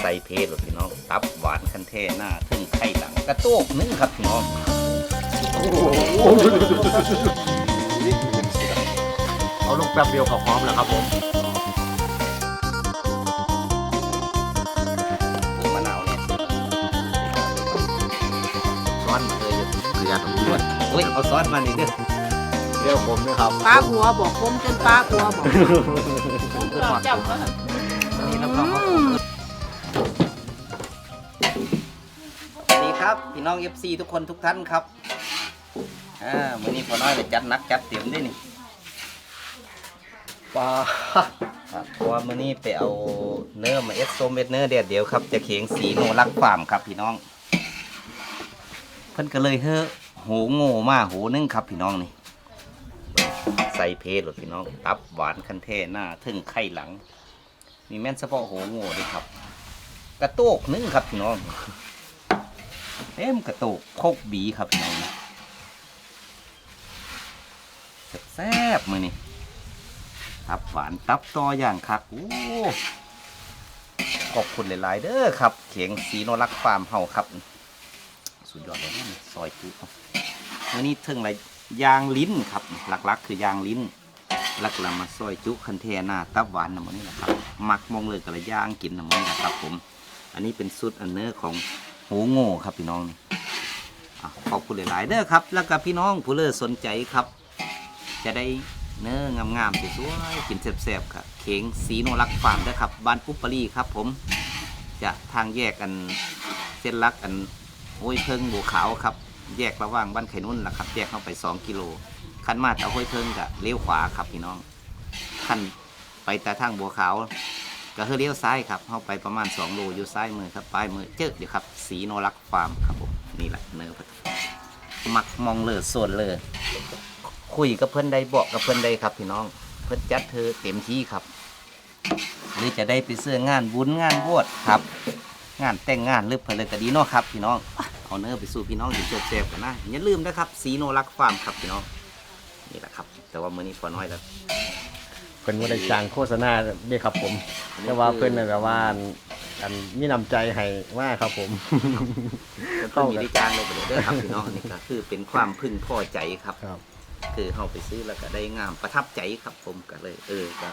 ใส่เพลหรอพี่น้องตับหวานคันเทหน้าทึ่งไข่หลังกระโตกนึงครับพี่น้องเอาลงแป๊บเดียวก็พร้อมแล้วครับผมปูมะนาวเนี่ยซ้อนมาเลยเกลือตรงนี้เฮ้ยเอาซอสมานี่เด้อเดี๋ยวผมนะครับ ป้าหัวบอกผมจนป้าหัวบอกจับ ครับ พี่น้อง FC ทุกคนทุกท่านครับอ่าวันนี้พอน้อยเลยจัดหนักจัดเต็มด้วยนี่ปลาครับเพราะว่ามื้อนี้ไปเอาเนื้อมาเอสโซเม็ดเนื้อเดียวเดียวครับ จะเขียงสีโนรักฟาร์มครับพี่น้อง เพิ่นก็เลยเฮ้อโหโง่มาโหนึงครับพี่น้องนี่ใส่เพลหรอพี่น้อง ตับหวานคันเทหน้าทึ่งไข่หลัง มีแม่นเฉพาะโหโง่ด้วยครับ กระโตกนึงครับพี่น้องเต็มกระโตกโคกบีครับพี่น้องแซ่บมือนี่ตับหวานตับต่ออย่างคักโอ้ขอบคุณหลาย ๆ เด้อครับ เขียงสีโนรักฟาร์มเฮาครับ สุดยอดเลยนะซอยจุครันนี้ถึงอะไรยางลิ้นครับ หลัก ๆ คือยางลิ้นหลักเรามาซอยจุคันเทหน้าตับหวานน้ำมันนี่นะครับ มักมองเลยกับย่างกินน้ำมันนะครับผม อันนี้เป็นสูตรอันเนื้อของ หูโง่ครับพี่น้องนี่อะขอบคุณหลายๆเด้อครับ แล้วก็พี่น้องผู้เลอสนใจครับ จะได้เนื้องามๆสวยๆกินแซ่บๆครับเข่งสีโนรักฟาร์มเด้อครับบ้านปุ๊บปรีครับ ผม จะทางแยกกันเส้นลักกันห้วยเพิงบัวขาวครับ แยกระหว่างบ้านไข่นุ่นล่ะครับ แยกเข้าไป 2 กิโลคันมาจากห้วยเพิงกับเลี้ยวขวาครับพี่น้องคันไปแต่ทางบัวขาว ก็คือเลี้ยวซ้ายครับเข้าไปประมาณ 2 โลอยู่ซ้ายมือครับปลายมือเจอเดี๋ยวครับ สีโนรักฟาร์มครับผมนี่แหละเนื้อมักมองเลอส่วนเลอคุยกับเพื่อนใดบอกกับเพื่อนใดครับพี่น้อง เพื่อนจัดเธอเต็มที่ครับ หรือจะได้ไปเสื้องานบุญงานบวชครับ งานแต่งงานหรือเพลินก็ดีเนาะครับ พี่น้องเอาเนื้อไปสู่พี่น้องอยู่เซฟๆกันนะอย่าลืมนะครับสีโนรักฟาร์มครับพี่น้องนี่แหละครับ แต่ว่ามื้อนี้พอน้อยแล้ว เพิ่นว่าได้จ้างโฆษณาเด้ครับผม แต่ว่าเพิ่นน่ะแบบว่าอันอันมีน้ำใจให้มากครับผม เพิ่นมีได้จ้างเลยไปเลยเด้อครับพี่น้องนี่ก็คือเป็นความพึงพอใจครับ ครับ คือเฮาไปซื้อแล้วก็ได้งามประทับใจครับผมก็เลย เออก็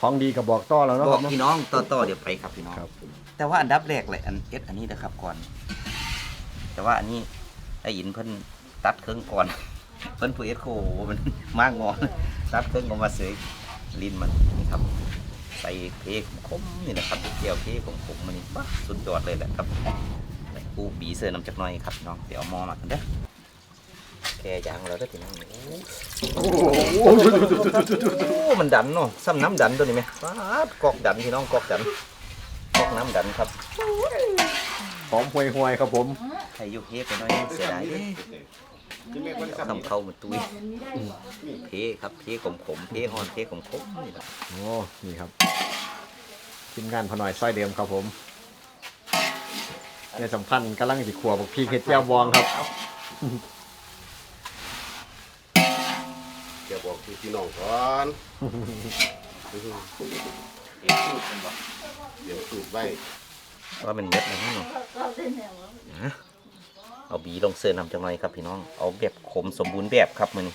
ของดีก็บอกต่อแล้วเนาะบคอรักบเนาะ พี่น้องต่อๆเดี๋ยวไปครับพี่น้อง ครับ แต่ว่าอันดับแรกเลยอันเอสอันนี้นะครับก่อน แต่ว่าอันนี้ไอ้หินเพิ่นตัดเครื่องก่อน เพิ่นผู้เอสโคมันมากงอนตัดเครื่องออกมาเสย ลิ้นมันนี่ครับ ใส่เพกขมนี่นะครับเกี่ยวเพกของผมมันนี่ปั๊บสุดยอดเลยแหละครับแล้วปูบีเสือน้ำจักหน่อยครับน้องเดี๋ยวเอาหมอมากันเด้อแกยางเราได้อพี่น้องโอ้โอ้มันดันเนาะซ้ำน้ำดันตัวนี้ไหมป๊าดกอกดันพี่น้องกอกดันกอกน้ำดันครับหอมห่วยๆครับผมใครยุกเฮไปหน่อยเสียดาย เด้เอาคำเข้ามาตุยเพครับเพขมขมๆเพฮอนเพขมขมๆนี่แหละโอ้นี่ครับทีมงานพอหน่อยซอยเดิมครับผมในสำคัญกำลังสิขัวบอกพี่เฮ็ดแจ่วบองครับเดี๋ยวบอกพี่พี่น้องก่อนเดี๋ยวพูดกันบอกเดี๋ยวสูตรไว้ว่ามันเม็ดนะพี่น้องนะ เอาบีลงเสื้อนำจังหน่อยครับพี่น้อง เอาแบบขมสมบูรณ์แบบครับมัน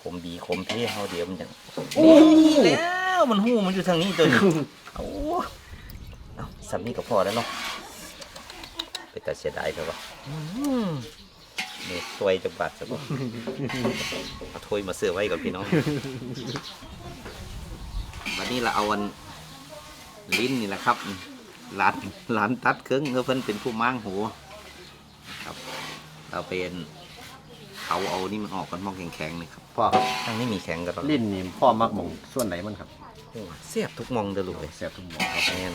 ขมบีขมเพเฮาเดี๋ยวมันจังนี่แล้วมันหู้มันอยู่ทางนี้ตัวนี้เอาเอาสับนี้ก็พอแล้วเนาะไปแต่เสียดายครับว่านี่ตวยจะบาดสักเอาถ้วยมาเสือไว้ก่อนพี่น้องวันนี้เราเอาอันลิ้นนี่แหละครับร้านร้านตัดเครื่องเพื่อเพิ่นเป็นผู้ม้างหัว ครับ เราเป็นเขาเอานี่มันออกกันมองแข็งๆนี่ครับพ่อครับทั้งนี้มีแข็งกันตลอดลิ้นนี่พ่อมักหมองส่วนไหนมันครับโอ้เสียบทุกมองเด้อลูกเลยแซ่บทุกหมองครับแม่น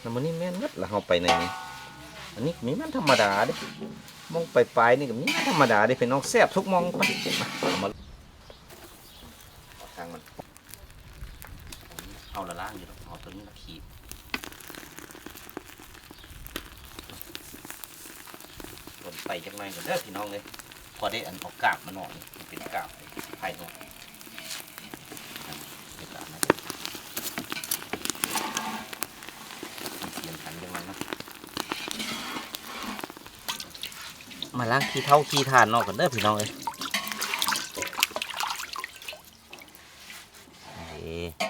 แล้วมันนี่แม่นหมดแล้วเราไปในนี้อันนี้มีแม่นธรรมดาเด้มองไปปลายๆนี่ก็มีแม่นธรรมดาเด้เป็นน้องแซ่บทุกมองไปมาเอามาเอาทางมันเอาละล่างอยู่หรอกเอาตัวนี้มาขีด ใส่ยังไงกันเด้อพี่น้องเลยพอได้อันออกกาบมาหน่อยเป็นกาบไผ่หน่อยมาล้างขี้เท่าขี้ทานนอกกันเด้อพี่น้องเลย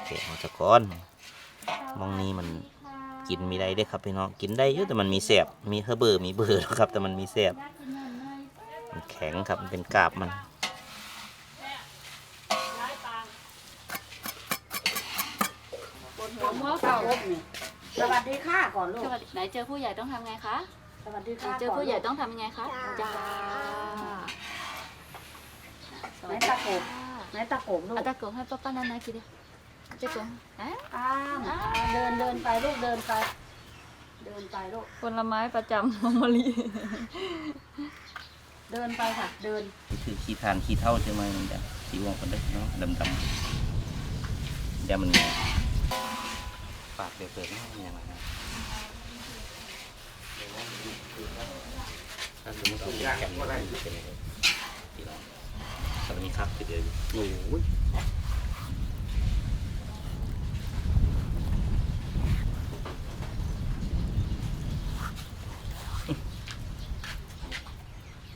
เก๋เอาจะก้อนมองนี้มัน กินมีได้เด้อครับพี่น้องกินได้อยู่แต่มันมีแสบมีเฮอเบอร์มีเบอร์ครับ แต่มันมีแสบมันแข็งครับมันเป็นกาบมันหัวหม้อเก่านี่สวัสดีค่ะก่อนลูสกวัสดีไหนเจอผู้ใหญ่ต้องทำไงคะสวัสดีไหนค่ะเจอผู้ใหญ่ต้องทำยังไงคะจ้าสไหนวัสดีตะโกค่ะบไหนตะโกบลูกเอาตะโกนให้ป้าป้านานากินดิ ตะโกนอะอ้ามเดินเดินไปลูกเดินไป เดินไปลูก ผลไม้ประจำของมะลิเดินไปค่ะ เดินนี่คือขี้ทานขี้เท่าใช่ไหมมันจะสีวงกันเด้อเนาะดำๆเดี๋ยวมันปากเดือดๆเนาะมันยังไงนะถ้าสมมติเราเป็นแกนมันจะเป็นยังไงพี่น้องสวัสดีครับคือเดือดโอ้ย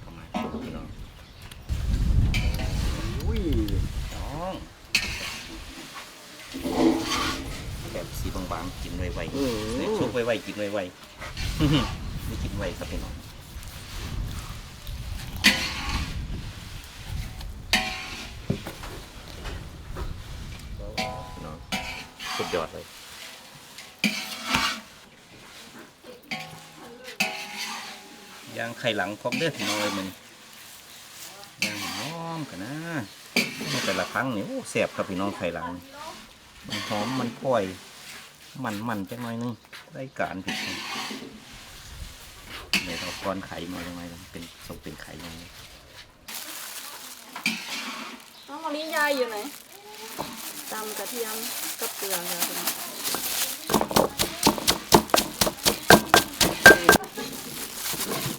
เข้ามาพี่น้อง อุ้ย น้องแบบสีบางๆกิน ไวอืๆเล็กมชุบไวๆกินไวๆไม่กินไวครับพี่น้องพี่น้องสุดยอดเลยย่างไข่หลังพร้อมเด้อพี่น้องเลยมันย่างน้อมกันนะแต่ละครั้งนี่โอ้แสบครับพี่น้องไข่หลัง มันหอมมันพ่อย มันมันจังหน่อยนึงได้การผิดครับเดี๋ยวเราก้อนไข่มาจังไงเป็นทรงเป็นไข่ยังไงน้องมะลิยายอยู่ไหนตำกระเทียมกับเกลือค่ะ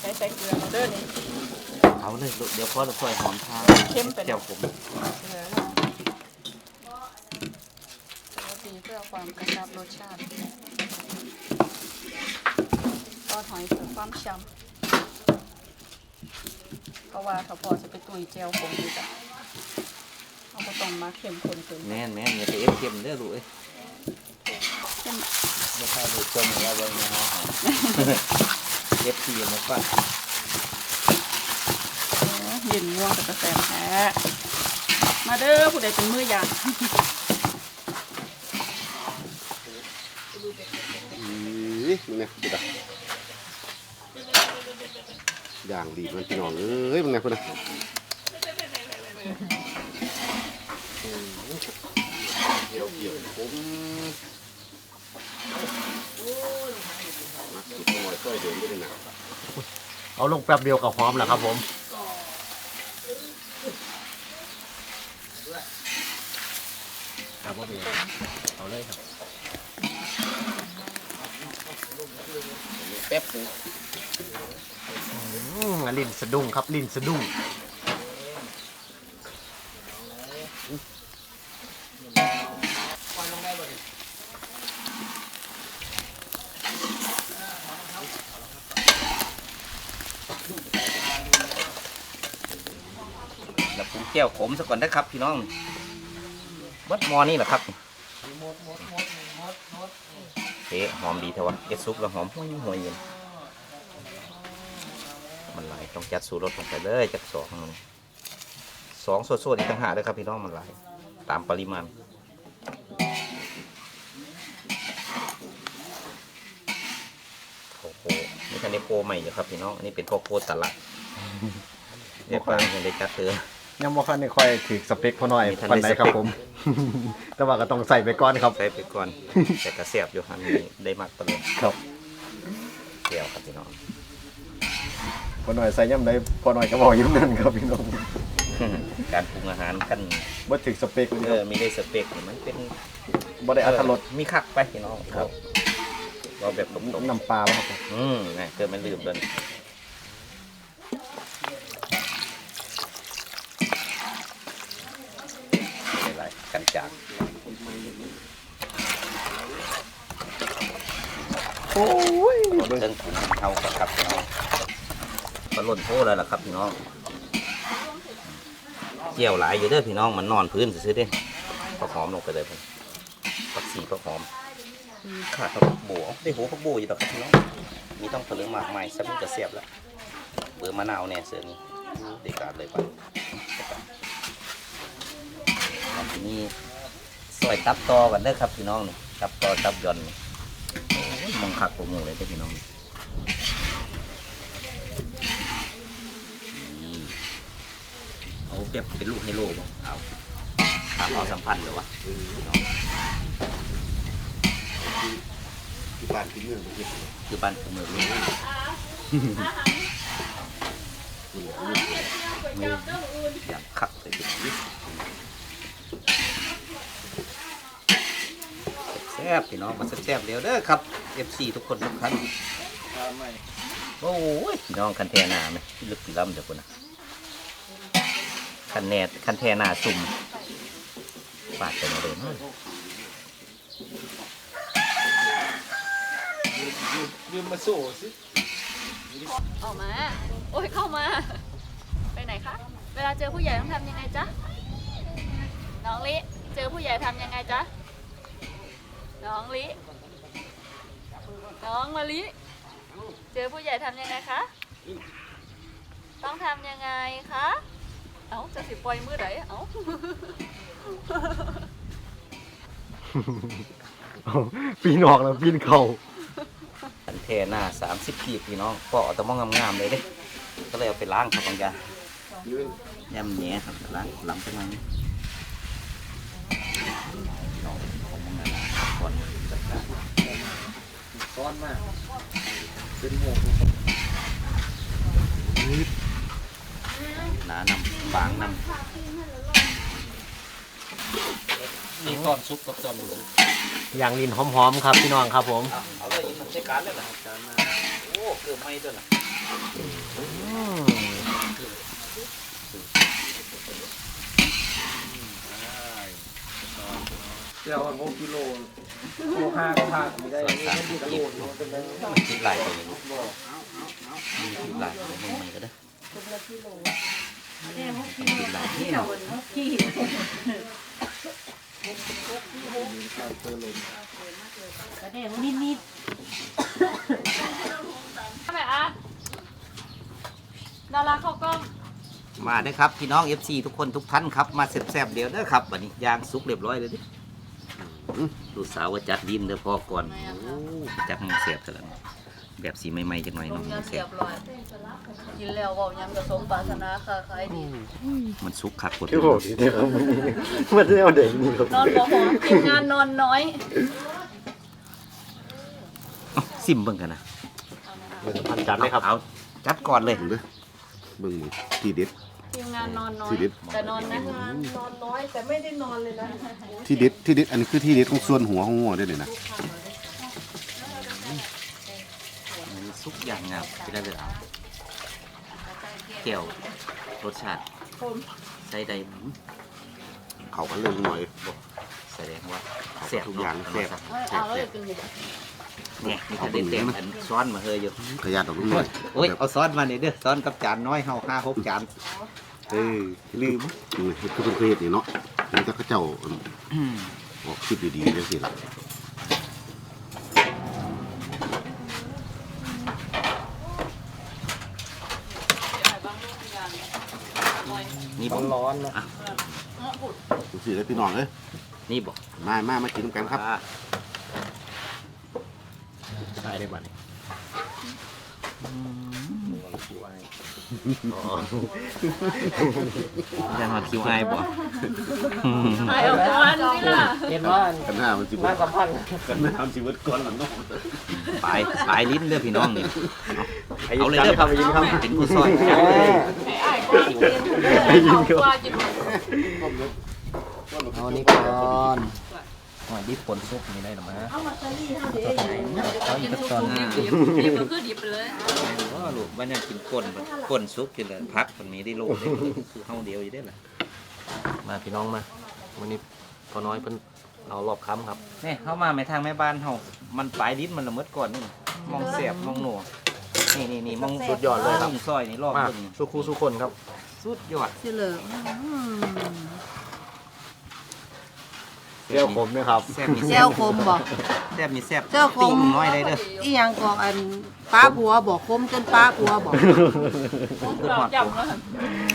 ใส่ใส่เกลือเด้อนี่เอาเลยลูกเดี๋ยวพ่อจะค่อยหอมทาเข้มไปเจียวผมเกลือแล้วปกติเพื่อความกระชับรสชาติทอดหอยเพื่อความฉ่ำเพราะว่าถ้าพอจะไปตุยเจลผงดีจ้ะเอาก็ต้องมาเข้มข้นเกินไปแม่นแม่นอย่าไปเอฟเค็มเด้อลูกเอ้ยเข้มไม่ใช่ลูกจมแล้วเบิ่งนะฮะเอฟทีมาก่อนเย็นง่วงกับกาแฟแท้มาเด้อผู้ใดเป็นมือยาง มึงเนี่ยดูดะอย่างดีมันพี่น้องเอ้ยมึงเนี่ยพุ่นนะเกี่ยวเกี่ยวผมมาสุดหน่อยค่อยเดินไปเลยนะเอาลงแป๊บเดียวกับหอมแหละครับผมครับผมเอาเลยครับ แป๊บนึงอืมลิ้นสะดุ้งครับลิ้นสะดุ้งแล้วปรุงแก้วขมซะก่อนนะครับพี่น้องวัดมอนี่แหละครับเอ๊ะ หอมดีเถอะวะเอ็ดซุปแล้วหอมห่วยห่วยเย็นมันหลายต้องจัดสูตรรสลงไปเลยจากสองมันสองส่วนๆอีกต่างหากเลยครับพี่น้องมันหลายตามปริมาณโอ้โหนี่คันนี้โพใหม่อยู่ครับพี่น้องอันนี้เป็นพวกโพตลาดเดี๋ยวฟังยังได้จัดเตือ ยังบ่คันได้ค่อยถือสเปคพอหน่อยมีทันปันได้ไหนครับสเปคผม แต่ว่าก็ต้องใส่ไปก่อนครับ ใส่ไปก่อน แต่กระเสียบอยู่หันนี้ได้มากตลอดครับเดียวครับพี่น้องพอหน่อยใส่ย่ำได้พอหน่อยก็บอกอยิ้มนั่นครับพี่น้องการปรุงอาหารขั้นบ่ถือสเปคเลยเอครัอบมีได้สเปกนี่มันเป็นบ่ได้อัตรสมีคักไปพี่น้องครับเราแบบตบต้มน้ำปลาบ่ครับๆอืมนะเกิดมันลืมเลยอะไรกันจาก โอ้ยเรื่องขุนเท่ากับครับพี่น้องก็ล่นโพแล้วล่ะครับพี่น้องเกี่ยวหลายอยู่เด้อพี่น้องมันนอนพื้นซื้อๆเด้ผักหอมลงไปเลยผมผักสีผักหอมขาดผักโบเอาได้หัวผักโบอยู่ดอกครับพี่น้องมีต้องผลึกหมากใหม่สักนิดจะเสียบแล้วเบอร์มะนาวเนี่ยเสือนี้เด็กการเลยปะครับทีนี้ซอยตับตอกันเด้อครับพี่น้องนี่ตับตอตับย่อนนี่ มองคักโปรโมเลยเด้อพี่น้องนี่เอาเปรียบเป็นลูกไฮโลบ่เอาถามเอาสัมพันธ์เหรอวะที่บ้านที่เมืองบ่เฮ็ดคือบ้านคือเมืองลูกอยากคักเลยดิแซ่บๆพี่น้องมาแซ่บๆเร็วเด้อครับ FC ทุกคนทุกท่านโอ้ยพี่น้องคันแทนาไหมลึกล้ำเดี๋ยวคนนะคันแนดคันแทนาซุ่มปาดไปมาเลยเนาะออกมา โอ้ยเข้ามา ไปไหนคะ เวลาเจอผู้ใหญ่ต้องทำยังไงจ๊ะ น้องลิ เจอผู้ใหญ่ทำยังไงจ๊ะ น้องลิ น้องมะลิ เจอผู้ใหญ่ทำยังไงคะ ต้องทำยังไงคะ เอ้าจะสิปล่อยมือไหนเอ้าปีนออกแล้วปีนเข่าคันแทนาสามสิบกีบพี่น้องก็เอาแตะมองงามๆเลยเด้ก็เลยเอาไปล้างครับบางอย่างยำแหนครับล้างหลังไปล้างน้องของมึงนะก่อนจัดการ ซ้อนมาก เป็นหมหนานำบางนำนี่ตอนซุปกับตอนหมูอย่างลินหอมๆครับพี่น้องครับผมเอาเอาเลยมันใช้การเลยนะโอ้เกือบไม่ตัวน่ะเจ้าหกกิโล โลห้าก็ห้าไม่ได้ส่วนสามสิบกีบเป็นนั้นมันคิดลายตัวนี้มีคิดลายตัวมึงใหม่ก็ได้คิดลายที่เนาะกระเด้งนิดนิดทำไมอะดาราเข้ากล้องมาได้ครับ พี่น้อง FC ทุกคนทุกท่านครับ มาแซ่บๆเดี๋ยวเด้อครับบัดนี้ยางสุกเรียบร้อยเลยดิ ลูกสาวว่าจัดดินเด้อพ่อก่อนโอ้จัดมันเสียบซะแล้วแบบสีใหม่ๆจังหน่อยลเน้องงยันเสีเสียยบบร้อยกินแล้วเว่ายำกระสมปรารถนาค่ะขายดีมันสุกคักกว่าคือผมเดี๋ยวครับมันเรียกเด็กนี่ครับนอนบ่หอมกินงานนอนน้อยเอ้าซิมเบิ่งกันนะพันจัดเลยครับเอาจัดก่อนเลยเบิ่งเด้อเบิ่งหมูที่เด็ด ทีมงานนอนน้อยชีวิตแต่นอนนะนอนน้อยแต่ไม่ได้นอนเลยนะที่เด็ดที่เด็ดอันนี้คือที่เด็ดของส่วนหัวของงัวได้เลยนะมันสุกอย่างงามที่ได้เลยเอาเกี่ยวรสชาติใส่ใดเขากันเรื่องหน่อยแสดงว่าเขาแซ่บทุกอย่างแซ่บเอาเอาเลยกินดิเนี่ยมีแต่เด็ดเต็มอันซ้อนมาเฮยอยู่ขยันออกลูกหน่อยโอ้ยเอาซ้อนมาเนี่ยเด้อซ้อนกับจานน้อยเฮาห้าหกจาน เออลืมนี่เฮ็ดคือเป็นเครียดนี่เนาะมันจะเขาเจ้าออกคลิปดีๆจังซี่ล่ะนี่บอกร้อนนะจังซี่เลยพี่น้องเอ้ยนี่บอกมามามากินนำกันครับอ่าใช่ได้บัตร จะมาคิวไอบ่ ถ่ายออกมานี่ล่ะเห็นว่ากันหน้ามันสิมาสัมพันธ์กันหน้ามันสิเบิดก่อนล่ะเนาะปลายปลายลิ้นเด้อพี่น้องนี่ เอาเอาเลเลยยเด้เด้ออครับไปยินครับเป็นผู้ซอยแหมไอ้กว้างกินไอ้กว้างกินเอานี่ก่อน หอยดิบปนซุปนี่ได้หรือไม่เอามาตอรี่เท่าเดียวเองเอาอีกสักตอนดิบดิบดิบก็คือดิบไปเลยว่าลูกบ้านยังกินก้นก้นซุปกินเลยพักมันมีได้โลดเลยคือเฮาเดียวอยู่ได้ล่ะมาพี่น้องมาวันนี้พอน้อยเพิ่นเอารอบค้ำครับนี่เข้ามาไม่ทางแม่บ้านเฮามันปลายลิ้นมันละเมิดก่อนนี่มองเสียบมองหนัวนี่นี่นี่มองสุดยอดเลยครับมงซอยนี่รอบมาเบิ่งสุคูสุคนครับ สุดยอดสิเหลืออืม เดี๋ยวผมนะครับแซ่บมีแซแซ่วบคมบอก แซ่บมีแซ่บเจ้าคมปิ้งน้อยได้เด้ออีหยังกอกอันป้าผัวบอกคมจนป้าผัวบอกขึ้นฮอดโก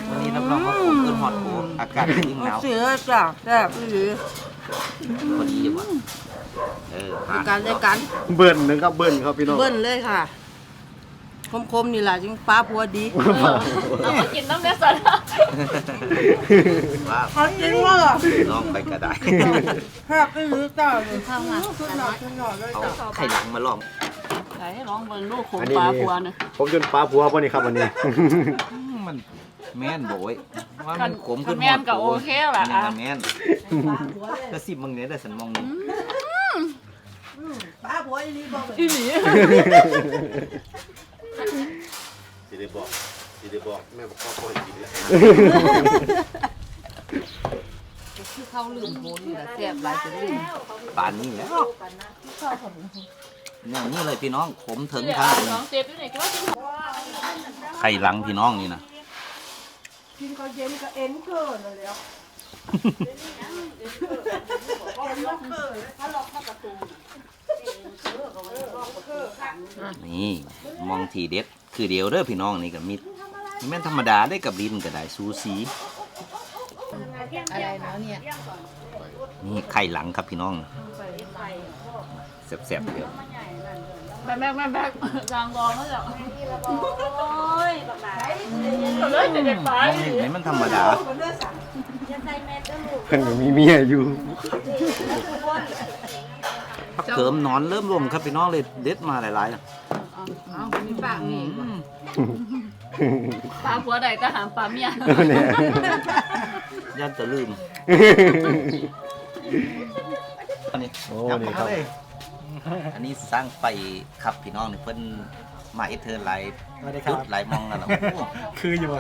วันนี้รับรองว่าผมขึ้นฮอดโกอากาศยิ่งหนาวเสือจ้ะแซ่บอีหลีพอดีอยู่ว่ะเออในผ่านการในการเบิ้ลหนึ่งครับเบิ้ลครับพี่น้องเบิ้ลเลยค่ะ คมๆนี่แหละจึงป้าผัวดีเอามากินน้ำเนื้อสัตว์ว่าเขาจริงว่าลองไปก็ได้แซ่บอีหลีจ้ะเข้ามาสุดหน่อยสุดหน่อยเลยเอาจ้ะไข่หลังมาลองไหนลองเบิ่งลูกขมอันนี้ป้านี่ผัวนะผมจนปลาผัวพอนี่ครับวันนี้อืมมันแม่นโบยว่ามันขมขึ้นแม่นก็โอเคแหละนี่อะมันแม่นก็สิบมึงเนี่ยแต่ฉันมองนี่ป้าผัวอีหลีบอกอีหลี สิได้บอกสิได้บอกแม่บอกพ่อพ่อให้กินแล้วคือเขาลืมโหนนี่แหละแซ่บหลายจนลืมปานนี้แล้วอย่างนี้เลยพี่น้องขมถึงเดี๋ยวทางน้องเซฟอยู่ไหนก็ว่ากินไข่หลังพี่น้องนี่นะกินก็เย็นก็เอ็นเกินเลยแล้วเอ็ นก็เกินถ้าล็อกเข้าประตูนี่มองทีเด็ดคือเดียวเด้อพี่น้องนี่กับมิดแม่นธรรมดาได้กับลิ้นก็ได้ซูสีอะไรเนาะเนี่ยนี่ไข่หลังครับพี่น้องแซ่บๆเดียวแม่แม่แม่แม่จางรองแล้วจ้ะโอ้ยเอาเลยเด็ดๆไปนี่มันธรรมดา เพิ่นก็มีเมียอยู่พักเติมนอนเริ่มรวมครับพี่น้องเลยเด็ดมาหลายๆอะอ้าวมีปากนี่ปลาผัวใดก็หามปลาเมียเนี่ยย่านจะลืม อันนี้โอ้นี่ครับ อันนี้สร้างไฟครับพี่น้องนี่เพิ่น มาเอดเธอหลายสวัสดีครับ จุดหลายมองแล้วล่ะโอ้คืออยู่บ่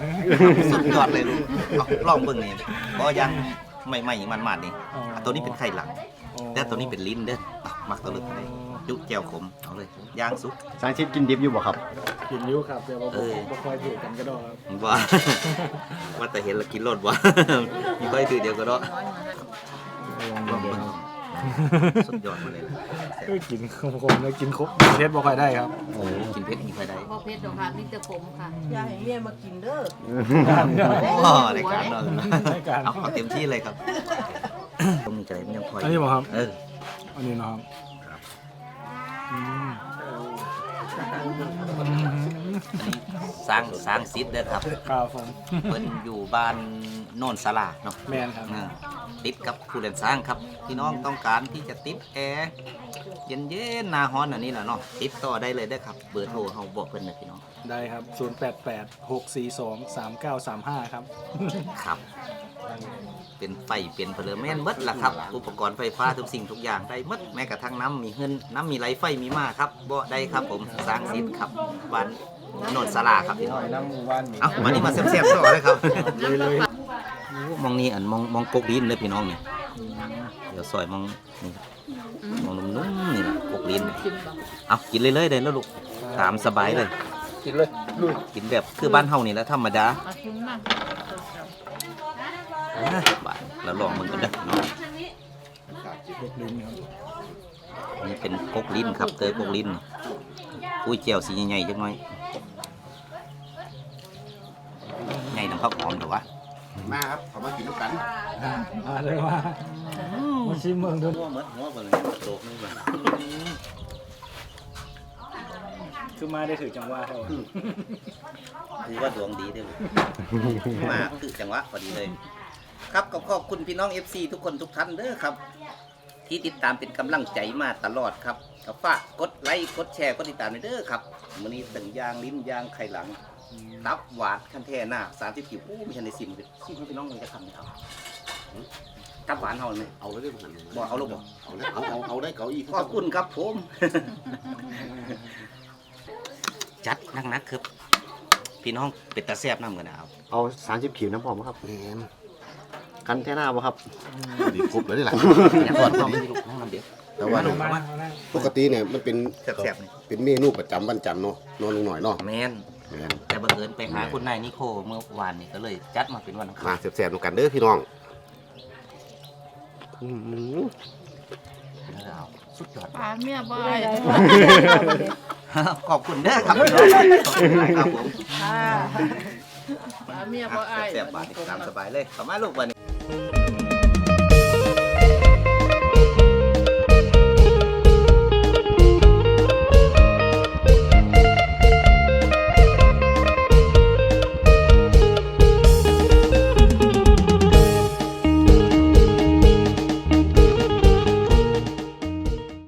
สุดยอดเลยลูกเอาลองเบิ่งนี่ก็ยังไม่ไม่มันมันๆนี่อ๋ออะตัวนี้เป็นไข่หลัง แต่ตัวนี้เป็นลิ้นเด้ออะมักตัวเลึกเลยจุแก้วขมเอาเลยย่างสุกสางชิดกินดิบอยู่บ่ครับ กินอยิ้วครับเดี๋ยวบ่เออ บ่ค่อยถือกันก็ได้ครับว่า ว่าแต่เห็นแล้วกินรสว่า มีค่อยถือเดียวก็ได้ลองเบิ่ง สุดยอดมาเลยเออกินคมๆแล้วกินครบเทสบ่ค่อยได้ครับโอ้กินเผ็ดมีใครได้พ่อเพชรดอกค่ะมีแต่ขมค่ะ อย่าให้เมียมากินเด้ออ๋อรายการเรารายการเอาเอาเต็มที่เลยครับต้องมีใจไม่ยังพออันนี้บ่ครับ เอออันนี้เนาะครับอืมอันนี้สร้างสร้างซิดเด้อครับครับผม เพิ่นอยู่บ้าน โนนสลาเนาะแมนครับอ่าติดกับผู้เดินสร้างครับ พี่น้องต้องการที่จะติดแอร์เย็นๆหนาฮ้อนอันนี้แหละเนาะติดต่อได้เลยได้อครับ เบอร์โทรเฮาบอกเพิ่นนะพี่น้องได้ครับ 088 642 3935 ครับ ครับ เป็นไฟเป็นเพลิงแม่นหมดล่ะครับ อุปกรณ์ไฟฟ้าทุกสิ่งทุกอย่างได้หมดแม้กระทั่งน้ำมีเงินน้ำมีไหลไฟมีมาครับบ่ได้ครับผมสร้างซิดครับบ้านโนนสลาครับพี่น้องน้ำหมู่บ้านนี่ เอาวันนี้มาแซ่บๆต่อเลยครับ มองนี่อันมองมองกกดินเลยพี่น้องเนี่ยเดี๋ยวซอยมองนี่มองนุ่มๆนี่แหละกกดินเอากินเลยเลยๆเลยแล้วลูกตามสบายเลย กินเลยลุยกินแบบคือบ้านเฮานี่แหละธรรมดาอะบาดแล้วลองมึงกันเด้อเนาะลูกลิ้นครับนี่เป็นกกลิ้นครับเตยกกลิ้นอุ้ยเจียวสีใหญ่ๆจังหน่อยใหญ่น้ำข้าวหอมเดี๋ยววะ มาครับเขามากินด้วยกันมาเลยว่ามาชิมเมืองดู หัวมดหัวเบิ่งโตกนึงเบิ่งคือมาได้ถือจังหวะเขาถือว่าดวงดีเด้อลูกมาคือจังหวะพอดีเลย ครับก็ขอบคุณพี่น้อง FC ทุกคนทุกท่านเด้อครับ ที่ติดตามเป็นกำลังใจมาตลอดครับก็ฝากกดไลค์กดแชร์กดติดตามด้วยเด้อครับมื้อนี้ตึงยางลิ้นยางไข่หลัง ตับหวานคันแท่หน้าสามสิบกิวอู้ไม่ใช่ในซิมเลยซิมให้พี่น้องมึงจะทำไหมครับตับหวานเอาไหมเอาเลยได้บ่บ่เอาลูกบ่เอาเลยเอาเอาเอาได้เก้าอี้ขอบคุณครับผม จัดนักๆครับ พี่น้องเป็ดตาแซ่บน้ำกันนะครับเอาสางชิดผิวน้ำหอมครับแมนกันแท่หน้าบ่ครับ ดีครบเลยนี่แหละอย่าก่อนต้องมีลูกน้องน้ำเดียวแต่ว่ามาลูกมามามานั่งปกติเนี่ยมันเป็นแซ่บๆนี่เป็นเมนูประจำวันจันทร์เนาะนอนลงหน่อยเนาะแมน แม่นแต่บังเอิญไปหาคุณนายนิโคเมื่อวานนี่ก็เลยจัดมาเป็นวันอังคามารแซ่บๆกันเด้อพี่น้องอืมแล้วสุดยอด ปลาเมียบ่อยขอบคุณเด้อครับพี่น้องขอบคุณมากครับผมปลาเมียบ่อายแซ่บๆบาดนี่ตามสบายเลยเข้ามาลูกวันนี้